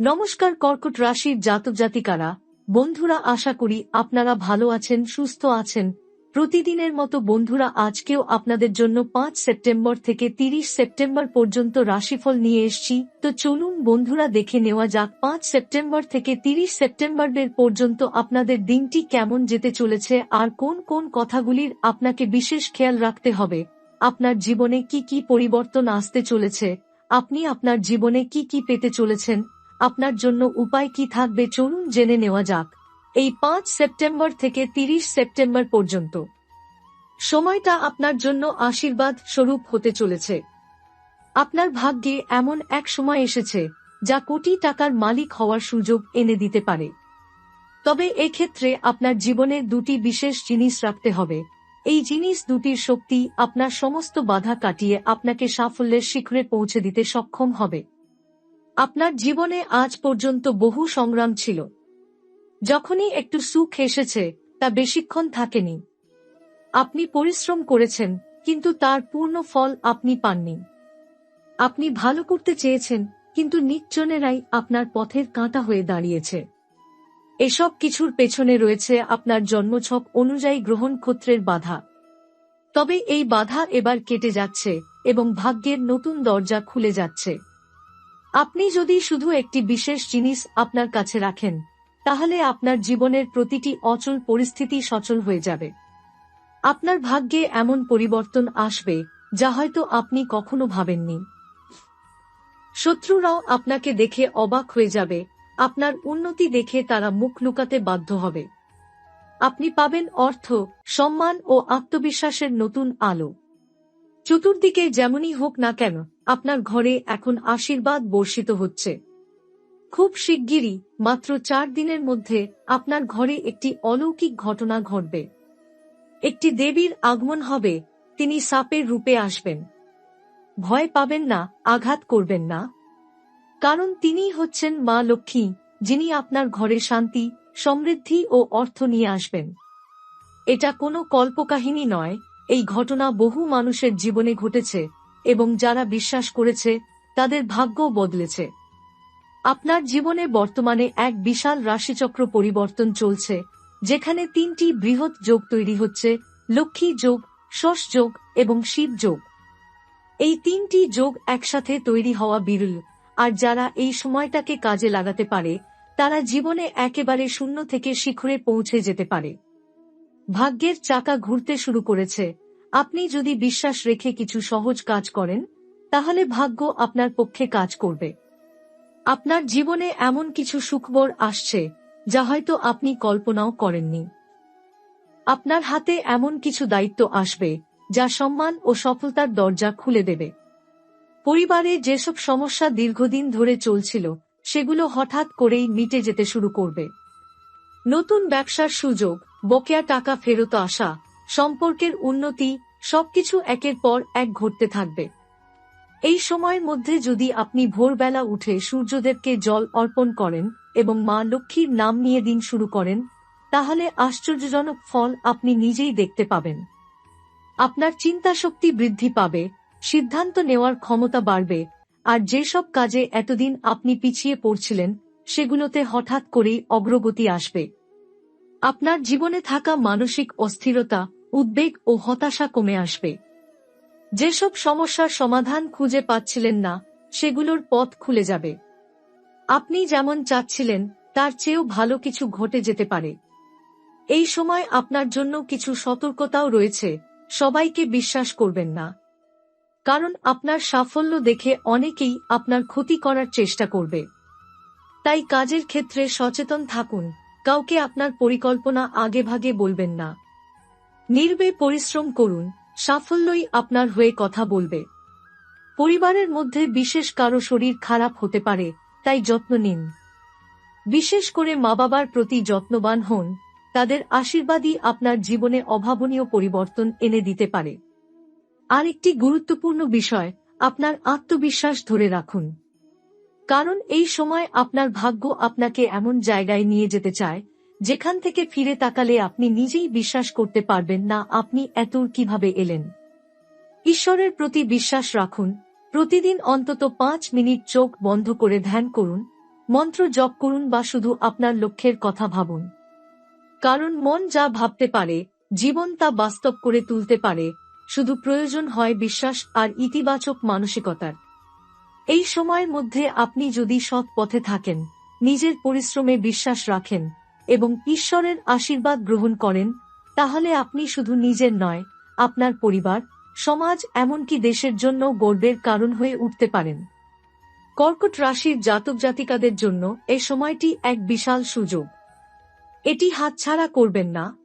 নমস্কার কর্কট রাশির জাতক জাতিকারা, বন্ধুরা, আশা করি আপনারা ভালো আছেন, সুস্থ আছেন। প্রতিদিনের মতো বন্ধুরা, আজকেও আপনাদের জন্য পাঁচ সেপ্টেম্বর থেকে তিরিশ সেপ্টেম্বর পর্যন্ত রাশিফল নিয়ে এসছি। তো চলুন বন্ধুরা, দেখে নেওয়া যাক পাঁচ সেপ্টেম্বর থেকে তিরিশ সেপ্টেম্বরের পর্যন্ত আপনাদের দিনটি কেমন যেতে চলেছে আর কোন কোন কথাগুলির আপনাকে বিশেষ খেয়াল রাখতে হবে। আপনার জীবনে কি কি পরিবর্তন আসতে চলেছে? আপনি আপনার জীবনে কি কি পেতে চলেছেন? আপনার জন্য উপায় কি থাকবে চলুন জেনে নেওয়া যাক। এই পাঁচ সেপ্টেম্বর থেকে তিরিশ সেপ্টেম্বর পর্যন্ত। সময়টা আপনার জন্য আশীর্বাদ স্বরূপ হতে চলেছে। আপনার ভাগ্যে এমন এক সময় এসেছে, যা কোটি টাকার মালিক হওয়ার সুযোগ এনে দিতে পারে। তবে এক্ষেত্রে আপনার জীবনে দুটি বিশেষ জিনিস রাখতে হবে। এই জিনিস দুটির শক্তি আপনার সমস্ত বাধা কাটিয়ে আপনাকে সাফল্যের শিখরে পৌঁছে দিতে সক্ষম হবে। আপনার জীবনে আজ পর্যন্ত বহু সংগ্রাম ছিল। যখনই একটু সুখ এসেছে, তা বেশিক্ষণ থাকেনি। আপনি পরিশ্রম করেছেন, কিন্তু তার পূর্ণ ফল আপনি পাননি। আপনি ভালো করতে চেয়েছেন, কিন্তু নির্জনেরাই আপনার পথের কাঁটা হয়ে দাঁড়িয়েছে। এসব কিছুর পেছনে রয়েছে আপনার জন্মছক অনুযায়ী গ্রহণ ক্ষত্রের বাধা। তবে এই বাধা এবার কেটে যাচ্ছে এবং ভাগ্যের নতুন দরজা খুলে যাচ্ছে। আপনি যদি শুধু একটি বিশেষ জিনিস আপনার কাছে রাখেন, তাহলে আপনার জীবনের প্রতিটি অচল পরিস্থিতি সচল হয়ে যাবে। আপনার ভাগ্যে এমন পরিবর্তন আসবে, যা হয়তো আপনি কখনো ভাবেননি। শত্রুরাও আপনাকে দেখে অবাক হয়ে যাবে, আপনার উন্নতি দেখে তারা মুখ লুকাতে বাধ্য হবে। আপনি পাবেন অর্থ, সম্মান ও আত্মবিশ্বাসের নতুন আলো। চতুর্দিকে যেমনই হোক না কেন আপনার ঘরে এখন আশীর্বাদ বর্ষিত হচ্ছে। খুব শিগগিরই, মাত্র চার দিনের মধ্যে, আপনার ঘরে একটি অলৌকিক ঘটনা ঘটবে। একটি দেবীর আগমন হবে, তিনি সাপের রূপে আসবেন। ভয় পাবেন না, আঘাত করবেন না। কারণ তিনি হচ্ছেন মা লক্ষ্মী, যিনি আপনার ঘরে শান্তি, সমৃদ্ধি ও অর্থ নিয়ে আসবেন। এটা কোনো কল্পকাহিনী নয়, এই ঘটনা বহু মানুষের জীবনে ঘটেছে। এবং যারা বিশ্বাস করেছে, তাদের ভাগ্যও বদলেছে। আপনার জীবনে বর্তমানে এক বিশাল রাশিচক্র পরিবর্তন চলছে, যেখানে তিনটি বৃহৎ যোগ তৈরি হচ্ছে, লক্ষ্মী যোগ শস যোগ এবং শিব যোগ। এই তিনটি যোগ একসাথে তৈরি হওয়া বিরল, আর যারা এই সময়টাকে কাজে লাগাতে পারে, তারা জীবনে একেবারে শূন্য থেকে শিখরে পৌঁছে যেতে পারে। ভাগ্যের চাকা ঘুরতে শুরু করেছে আপনি যদি বিশ্বাস রেখে কিছু সহজ কাজ করেন, তাহলে ভাগ্য আপনার পক্ষে কাজ করবে। আপনার জীবনে এমন কিছু সুখবর আসছে, যা হয়তো আপনি কল্পনাও করেননি। আপনার হাতে এমন কিছু দায়িত্ব আসবে, যা সম্মান ও সফলতার দরজা খুলে দেবে। পরিবারে যেসব সমস্যা দীর্ঘদিন ধরে চলছিল, সেগুলো হঠাৎ করেই মিটে যেতে শুরু করবে। নতুন ব্যবসার সুযোগ, বকেয়া টাকা ফেরত আসা সম্পর্কের উন্নতি, সবকিছু একের পর এক ঘটতে থাকবে। এই সময়ের মধ্যে যদি আপনি ভোরবেলা উঠে সূর্যদেবকে জল অর্পণ করেন এবং মা লক্ষ্মীর নাম নিয়ে দিন শুরু করেন, তাহলে আশ্চর্যজনক ফল আপনি নিজেই দেখতে পাবেন। আপনার চিন্তাশক্তি বৃদ্ধি পাবে, সিদ্ধান্ত নেওয়ার ক্ষমতা বাড়বে, আর যেসব কাজে এতদিন আপনি পিছিয়ে পড়ছিলেন, সেগুলোতে হঠাৎ করেই অগ্রগতি আসবে। আপনার জীবনে থাকা মানসিক অস্থিরতা উদ্বেগ ও হতাশা কমে আসবে। যেসব সমস্যার সমাধান খুঁজে পাচ্ছিলেন না, সেগুলোর পথ খুলে যাবে। আপনি যেমন চাচ্ছিলেন, তার চেয়েও ভালো কিছু ঘটে যেতে পারে। এই সময় আপনার জন্য কিছু সতর্কতাও রয়েছে, সবাইকে বিশ্বাস করবেন না। কারণ আপনার সাফল্য দেখে অনেকেই আপনার ক্ষতি করার চেষ্টা করবে। তাই কাজের ক্ষেত্রে সচেতন থাকুন, কাউকে আপনার পরিকল্পনা আগেভাগে বলবেন না। নির্বে পরিশ্রম করুন, সাফল্যই আপনার হয়ে কথা বলবে। পরিবারের মধ্যে বিশেষ কারও শরীর খারাপ হতে পারে, তাই যত্ন নিন। বিশেষ করে মা বাবার প্রতি যত্নবান হন, তাদের আশীর্বাদই আপনার জীবনে অভাবনীয় পরিবর্তন এনে দিতে পারে। আরেকটি গুরুত্বপূর্ণ বিষয়, আপনার আত্মবিশ্বাস ধরে রাখুন। কারণ এই সময় আপনার ভাগ্য আপনাকে এমন জায়গায় নিয়ে যেতে চায় যেখান থেকে ফিরে তাকালে আপনি নিজেই বিশ্বাস করতে পারবেন না আপনি এত কীভাবে এলেন। ঈশ্বরের প্রতি বিশ্বাস রাখুন, প্রতিদিন অন্তত পাঁচ মিনিট চোখ বন্ধ করে ধ্যান করুন, মন্ত্র জপ করুন বা শুধু আপনার লক্ষ্যের কথা ভাবুন। কারণ মন যা ভাবতে পারে, জীবন তা বাস্তব করে তুলতে পারে, শুধু প্রয়োজন হয় বিশ্বাস আর ইতিবাচক মানসিকতার। এই সময়ের মধ্যে আপনি যদি সৎ পথে থাকেন, নিজের পরিশ্রমে বিশ্বাস রাখেন এবং ঈশ্বরের আশীর্বাদ গ্রহণ করেন, তাহলে আপনি শুধু নিজের নয়, আপনার পরিবার, সমাজ, এমনকি দেশের জন্য গর্বের কারণ হয়ে উঠতে পারেন। কর্কট রাশির জাতক জাতিকাদের জন্য এই সময়টি এক বিশাল সুযোগ। এটি হাতছাড়া করবেন না।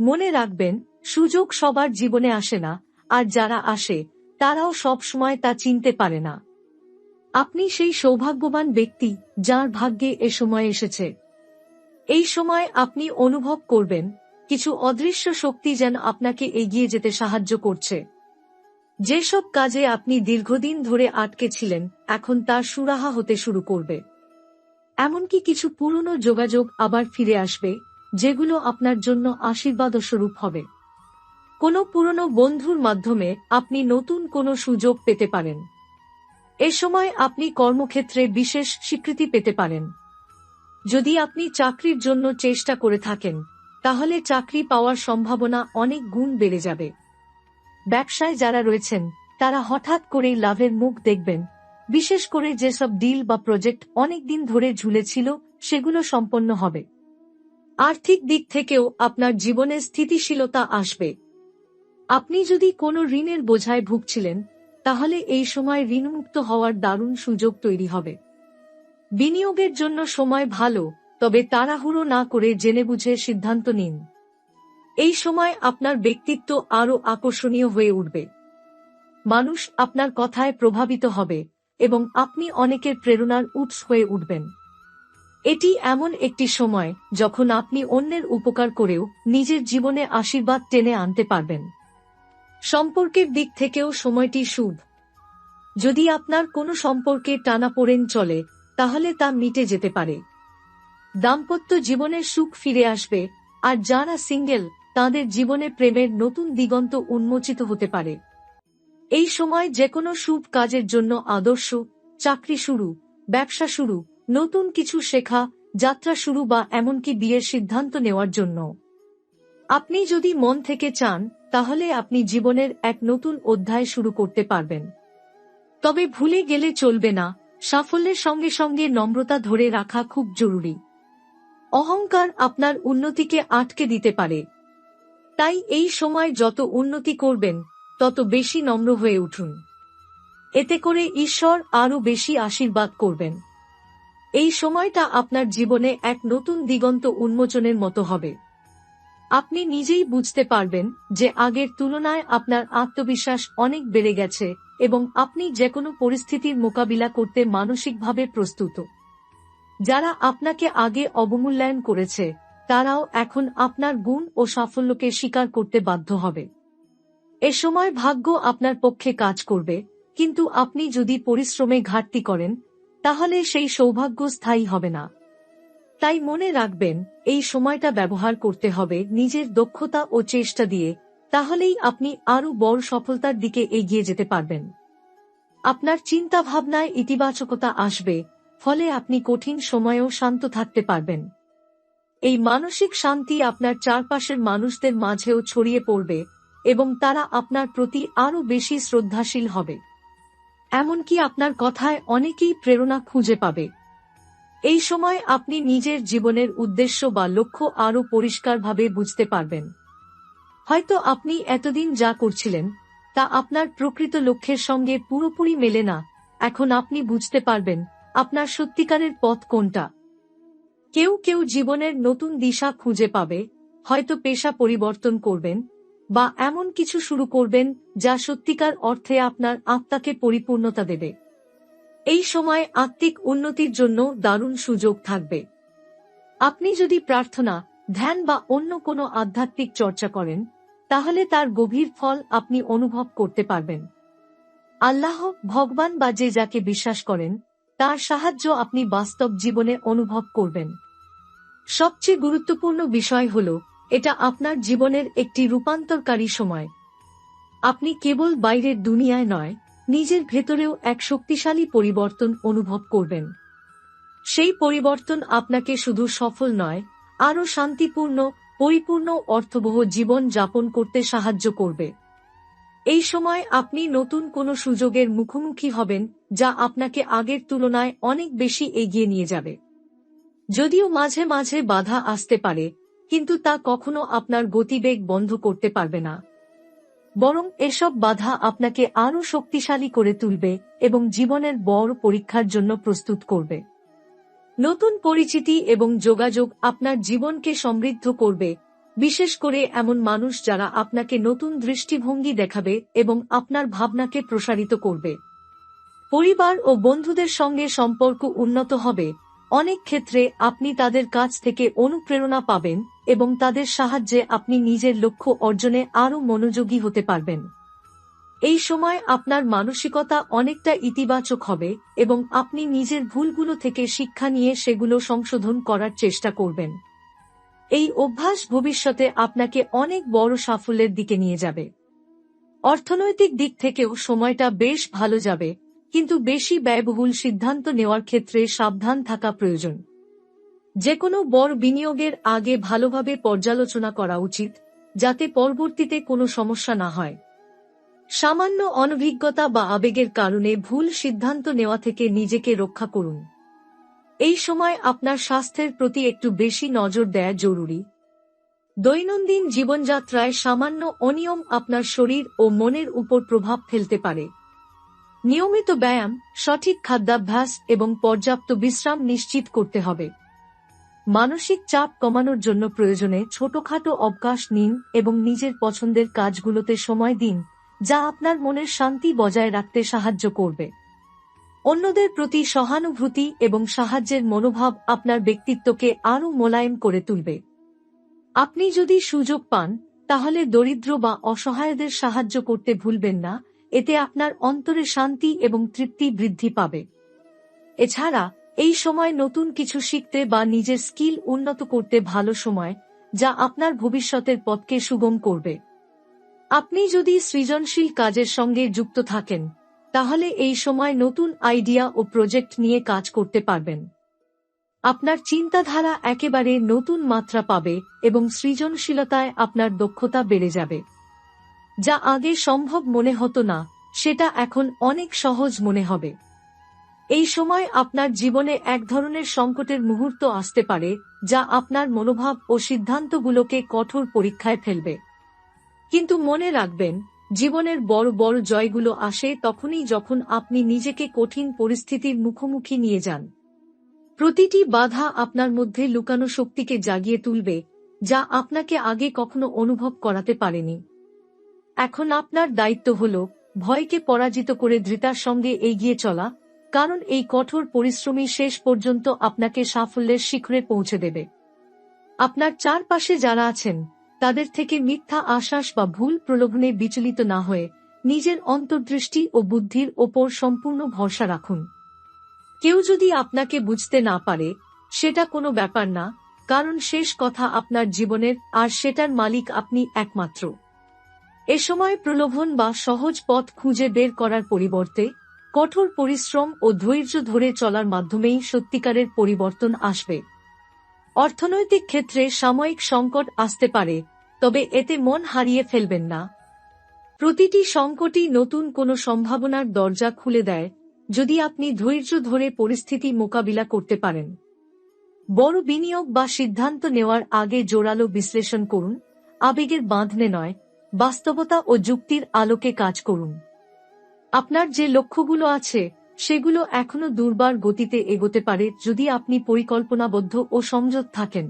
মনে রাখবেন, সুযোগ সবার জীবনে আসে না, আর যারা আসে, তারাও সব সময় তা চিনতে পারে না। আপনি সেই সৌভাগ্যবান ব্যক্তি যার ভাগ্যে এ সময় এসেছে। এই সময় আপনি অনুভব করবেন, কিছু অদৃশ্য শক্তি যেন আপনাকে এগিয়ে যেতে সাহায্য করছে। যেসব কাজে আপনি দীর্ঘদিন ধরে আটকে ছিলেন, এখন তার সুরাহা হতে শুরু করবে। এমনকি কিছু পুরনো যোগাযোগ আবার ফিরে আসবে, যেগুলো আপনার জন্য আশীর্বাদ স্বরূপ হবে। কোনো পুরনো বন্ধুর মাধ্যমে আপনি নতুন কোনো সুযোগ পেতে পারেন। এ সময় আপনি কর্মক্ষেত্রে বিশেষ স্বীকৃতি পেতে পারেন। যদি আপনি চাকরির জন্য চেষ্টা করে থাকেন, তাহলে চাকরি পাওয়ার সম্ভাবনা অনেক গুণ বেড়ে যাবে। ব্যবসায় যারা রয়েছেন, তারা হঠাৎ করেই লাভের মুখ দেখবেন। বিশেষ করে যেসব ডিল বা প্রজেক্ট অনেক দিন ধরে ঝুলেছিল, সেগুলো সম্পন্ন হবে। আর্থিক দিক থেকেও আপনার জীবনে স্থিতিশীলতা আসবে। আপনি যদি কোনো ঋণের বোঝায় ভুগছিলেন, তাহলে এই সময় ঋণমুক্ত হওয়ার দারুণ সুযোগ তৈরি হবে। বিনিয়োগের জন্য সময় ভালো, তবে তাড়াহুড়ো না করে জেনে বুঝে সিদ্ধান্ত নিন। এই সময় আপনার ব্যক্তিত্ব আরও আকর্ষণীয় হয়ে উঠবে। মানুষ আপনার কথায় প্রভাবিত হবে, এবং আপনি অনেকের প্রেরণার উৎস হয়ে উঠবেন। এটি এমন একটি সময় যখন আপনি অন্যের উপকার করেও নিজের জীবনে আশীর্বাদ টেনে আনতে পারবেন। সম্পর্কের দিক থেকেও সময়টি শুভ। যদি আপনার কোনো সম্পর্কে টানাপোড়েন চলে তাহলে তা মিটে যেতে পারে। দাম্পত্য জীবনের সুখ ফিরে আসবে, আর যারা সিঙ্গেল, তাদের জীবনে প্রেমের নতুন দিগন্ত উন্মোচিত হতে পারে। এই সময় যে কোনো শুভ কাজের জন্য আদর্শ, চাকরি শুরু, ব্যবসা শুরু, নতুন কিছু শেখা, যাত্রা শুরু বা এমনকি বিয়ের সিদ্ধান্ত নেওয়ার জন্য। আপনি যদি মন থেকে চান, তাহলে আপনি জীবনের এক নতুন অধ্যায় শুরু করতে পারবেন। তবে ভুলে গেলে চলবে না সাফল্যের সঙ্গে সঙ্গে নম্রতা ধরে রাখা খুব জরুরি। অহংকার আপনার উন্নতিকে আটকে দিতে পারে। তাই এই সময় যত উন্নতি করবেন, তত বেশি নম্র হয়ে উঠুন। এতে করে ঈশ্বর আরও বেশি আশীর্বাদ করবেন। এই সময়টা আপনার জীবনে এক নতুন দিগন্ত উন্মোচনের মতো হবে। আপনি নিজেই বুঝতে পারবেন যে আগের তুলনায় আপনার আত্মবিশ্বাস অনেক বেড়ে গেছে এবং আপনি যে কোনো পরিস্থিতির মোকাবিলা করতে মানসিকভাবে প্রস্তুত। যারা আপনাকে আগে অবমূল্যায়ন করেছে, তারাও এখন আপনার গুণ ও সাফল্যকে স্বীকার করতে বাধ্য হবে। এ সময় ভাগ্য আপনার পক্ষে কাজ করবে, কিন্তু আপনি যদি পরিশ্রমে ঘাটতি করেন, তাহলে সেই সৌভাগ্য স্থায়ী হবে না। তাই মনে রাখবেন, এই সময়টা ব্যবহার করতে হবে নিজের দক্ষতা ও চেষ্টা দিয়ে, তাহলেই আপনি আরও বড় সফলতার দিকে এগিয়ে যেতে পারবেন। আপনার চিন্তা ভাবনায় ইতিবাচকতা আসবে, ফলে আপনি কঠিন সময়েও শান্ত থাকতে পারবেন। এই মানসিক শান্তি আপনার চারপাশের মানুষদের মাঝেও ছড়িয়ে পড়বে এবং তারা আপনার প্রতি আরও বেশি শ্রদ্ধাশীল হবে। এমনকি আপনার কথায় অনেকেই প্রেরণা খুঁজে পাবে। এই সময় আপনি নিজের জীবনের উদ্দেশ্য বা লক্ষ্য আরও পরিষ্কারভাবে বুঝতে পারবেন। হয়তো আপনি এতদিন যা করছিলেন তা আপনার প্রকৃত লক্ষ্যের সঙ্গে পুরোপুরি মেলে না। এখন আপনি বুঝতে পারবেন, আপনার সত্যিকারের পথ কোনটা। কেউ কেউ জীবনের নতুন দিশা খুঁজে পাবে, হয়তো পেশা পরিবর্তন করবেন, বা এমন কিছু শুরু করবেন যা সত্যিকার অর্থে আপনার আত্মাকে পরিপূর্ণতা দেবে। এই সময় আত্মিক উন্নতির জন্য দারুণ সুযোগ থাকবে। আপনি যদি প্রার্থনা, ধ্যান বা অন্য কোনো আধ্যাত্মিক চর্চা করেন তাহলে তার গভীর ফল আপনি অনুভব করতে পারবেন। আল্লাহ ভগবান বা যে যাকে বিশ্বাস করেন, তার সাহায্য আপনি বাস্তব জীবনে অনুভব করবেন। সবচেয়ে গুরুত্বপূর্ণ বিষয় হল, এটা আপনার জীবনের একটি রূপান্তরকারী সময়। আপনি কেবল বাইরের দুনিয়ায় নয়, নিজের ভেতরেও এক শক্তিশালী পরিবর্তন অনুভব করবেন। সেই পরিবর্তন আপনাকে শুধু সফল নয়, আরও শান্তিপূর্ণ পরিপূর্ণ অর্থবহ জীবন যাপন করতে সাহায্য করবে। এই সময় আপনি নতুন কোনো সুযোগের মুখোমুখি হবেন, যা আপনাকে আগের তুলনায় অনেক বেশি এগিয়ে নিয়ে যাবে। যদিও মাঝে মাঝে বাধা আসতে পারে, কিন্তু তা কখনো আপনার গতিবেগ বন্ধ করতে পারবে না। বরং এসব বাধা আপনাকে আরও শক্তিশালী করে তুলবে এবং জীবনের বড় পরীক্ষার জন্য প্রস্তুত করবে। নতুন পরিচিতি এবং যোগাযোগ আপনার জীবনকে সমৃদ্ধ করবে। বিশেষ করে এমন মানুষ যারা আপনাকে নতুন দৃষ্টিভঙ্গি দেখাবে এবং আপনার ভাবনাকে প্রসারিত করবে। পরিবার ও বন্ধুদের সঙ্গে সম্পর্ক উন্নত হবে। অনেক ক্ষেত্রে আপনি তাদের কাছ থেকে অনুপ্রেরণা পাবেন এবং তাদের সাহায্যে আপনি নিজের লক্ষ্য অর্জনে আরও মনোযোগী হতে পারবেন। এই সময় আপনার মানসিকতা অনেকটা ইতিবাচক হবে এবং আপনি নিজের ভুলগুলো থেকে শিক্ষা নিয়ে সেগুলো সংশোধন করার চেষ্টা করবেন। এই অভ্যাস ভবিষ্যতে আপনাকে অনেক বড় সাফল্যের দিকে নিয়ে যাবে। অর্থনৈতিক দিক থেকেও সময়টা বেশ ভালো যাবে, কিন্তু বেশি ব্যয়বহুল সিদ্ধান্ত নেওয়ার ক্ষেত্রে সাবধান থাকা প্রয়োজন। যে কোনো বড় বিনিয়োগের আগে ভালোভাবে পর্যালোচনা করা উচিত, যাতে পরবর্তীতে কোনো সমস্যা না হয়। সামান্য অনভিজ্ঞতা বা আবেগের কারণে ভুল সিদ্ধান্ত নেওয়া থেকে নিজেকে রক্ষা করুন। এই সময় আপনার স্বাস্থ্যের প্রতি একটু বেশি নজর দেয়া জরুরি। দৈনন্দিন জীবনযাত্রায় সামান্য অনিয়ম আপনার শরীর ও মনের উপর প্রভাব ফেলতে পারে। নিয়মিত ব্যায়াম, সঠিক খাদ্যাভ্যাস এবং পর্যাপ্ত বিশ্রাম নিশ্চিত করতে হবে। মানসিক চাপ কমানোর জন্য প্রয়োজনে ছোটখাটো অবকাশ নিন এবং নিজের পছন্দের কাজগুলোতে সময় দিন। যা আপনার মনের শান্তি বজায় রাখতে সাহায্য করবে। অন্যদের প্রতি সহানুভূতি এবং সাহায্যের মনোভাব আপনার ব্যক্তিত্বকে আরও মোলায়েম করে তুলবে। আপনি যদি সুযোগ পান, তাহলে দরিদ্র বা অসহায়দের সাহায্য করতে ভুলবেন না, এতে আপনার অন্তরে শান্তি এবং তৃপ্তি বৃদ্ধি পাবে। এছাড়া, এই সময় নতুন কিছু শিখতে বা নিজের স্কিল উন্নত করতে ভালো সময়, যা আপনার ভবিষ্যতের পথকে সুগম করবে। আপনি যদি সৃজনশীল কাজের সঙ্গে যুক্ত থাকেন, তাহলে এই সময় নতুন আইডিয়া ও প্রজেক্ট নিয়ে কাজ করতে পারবেন। আপনার চিন্তাধারা একেবারে নতুন মাত্রা পাবে এবং সৃজনশীলতায় আপনার দক্ষতা বেড়ে যাবে। যা আগে সম্ভব মনে হতো না, সেটা এখন অনেক সহজ মনে হবে। এই সময় আপনার জীবনে এক ধরনের সংকটের মুহূর্ত আসতে পারে, যা আপনার মনোভাব ও সিদ্ধান্তগুলোকে কঠোর পরীক্ষায় ফেলবে। কিন্তু মনে রাখবেন, জীবনের বড় বড় জয়গুলো আসে তখনই যখন আপনি নিজেকে কঠিন পরিস্থিতির মুখোমুখি নিয়ে যান। প্রতিটি বাধা আপনার মধ্যে লুকানো শক্তিকে জাগিয়ে তুলবে, যা আপনাকে আগে কখনো অনুভব করাতে পারেনি। এখন আপনার দায়িত্ব হল, ভয়কে পরাজিত করে ধৃতার সঙ্গে এগিয়ে চলা, কারণ এই কঠোর পরিশ্রমী শেষ পর্যন্ত আপনাকে সাফল্যের শিখরে পৌঁছে দেবে। আপনার চারপাশে যারা আছেন তাদের থেকে মিথ্যা আশ্বাস বা ভুল প্রলোভনে বিচলিত না হয়ে নিজের অন্তর্দৃষ্টি ও বুদ্ধির ওপর সম্পূর্ণ ভরসা রাখুন। কেউ যদি আপনাকে বুঝতে না পারে, সেটা কোনো ব্যাপার না, কারণ শেষ কথা আপনার জীবনের আর সেটার মালিক আপনি একমাত্র। এ সময় প্রলোভন বা সহজ পথ খুঁজে বের করার পরিবর্তে কঠোর পরিশ্রম ও ধৈর্য ধরে চলার মাধ্যমেই সত্যিকারের পরিবর্তন আসবে। অর্থনৈতিক ক্ষেত্রে সাময়িক সংকট আসতে পারে, তবে এতে মন হারিয়ে ফেলবেন না। প্রতিটি সংকটই নতুন কোনো সম্ভাবনার দরজা খুলে দেয়, যদি আপনি ধৈর্য ধরে পরিস্থিতি মোকাবিলা করতে পারেন। বড় বিনিয়োগ বা সিদ্ধান্ত নেওয়ার আগে জোরালো বিশ্লেষণ করুন, আবেগের বাঁধনে নয়, বাস্তবতা ও যুক্তির আলোকে কাজ করুন। আপনার যে লক্ষ্যগুলো আছে সেগুলো এখনও দুর্বার গতিতে এগোতে পারে যদি আপনি পরিকল্পনাবদ্ধ ও সংযত থাকেন।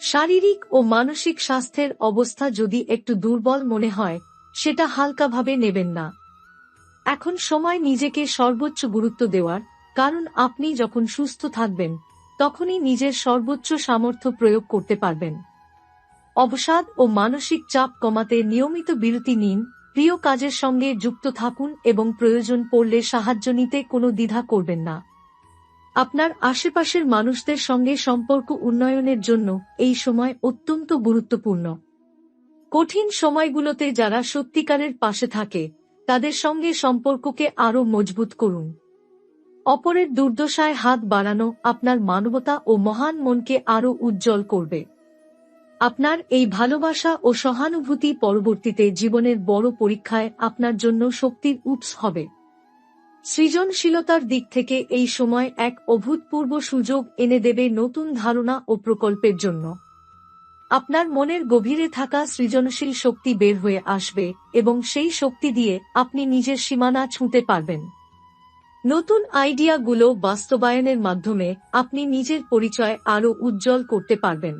শারীরিক ও মানসিক স্বাস্থ্যের অবস্থা যদি একটু দুর্বল মনে হয়, সেটা হালকাভাবে নেবেন না। এখন সময় নিজেকে সর্বোচ্চ গুরুত্ব দেওয়ার, কারণ আপনি যখন সুস্থ থাকবেন, তখনই নিজের সর্বোচ্চ সামর্থ্য প্রয়োগ করতে পারবেন। অবসাদ ও মানসিক চাপ কমাতে নিয়মিত বিরতি নিন প্রিয় কাজের সঙ্গে যুক্ত থাকুন এবং প্রয়োজন পড়লে সাহায্য নিতে কোনো দ্বিধা করবেন না। আপনার আশেপাশের মানুষদের সঙ্গে সম্পর্ক উন্নয়নের জন্য এই সময় অত্যন্ত গুরুত্বপূর্ণ। কঠিন সময়গুলোতে যারা সত্যিকারের পাশে থাকে, তাদের সঙ্গে সম্পর্ককে আরও মজবুত করুন। অপরের দুর্দশায় হাত বাড়ানো আপনার মানবতা ও মহান মনকে আরও উজ্জ্বল করবে। আপনার এই ভালোবাসা ও সহানুভূতি পরবর্তীতে জীবনের বড় পরীক্ষায় আপনার জন্য শক্তির উৎস হবে। সৃজনশীলতার দিক থেকে এই সময় এক অভূতপূর্ব সুযোগ এনে দেবে নতুন ধারণা ও প্রকল্পের জন্য। আপনার মনের গভীরে থাকা সৃজনশীল শক্তি বের হয়ে আসবে এবং সেই শক্তি দিয়ে আপনি নিজের সীমানা ছুঁতে পারবেন। নতুন আইডিয়াগুলো বাস্তবায়নের মাধ্যমে আপনি নিজের পরিচয় আরও উজ্জ্বল করতে পারবেন।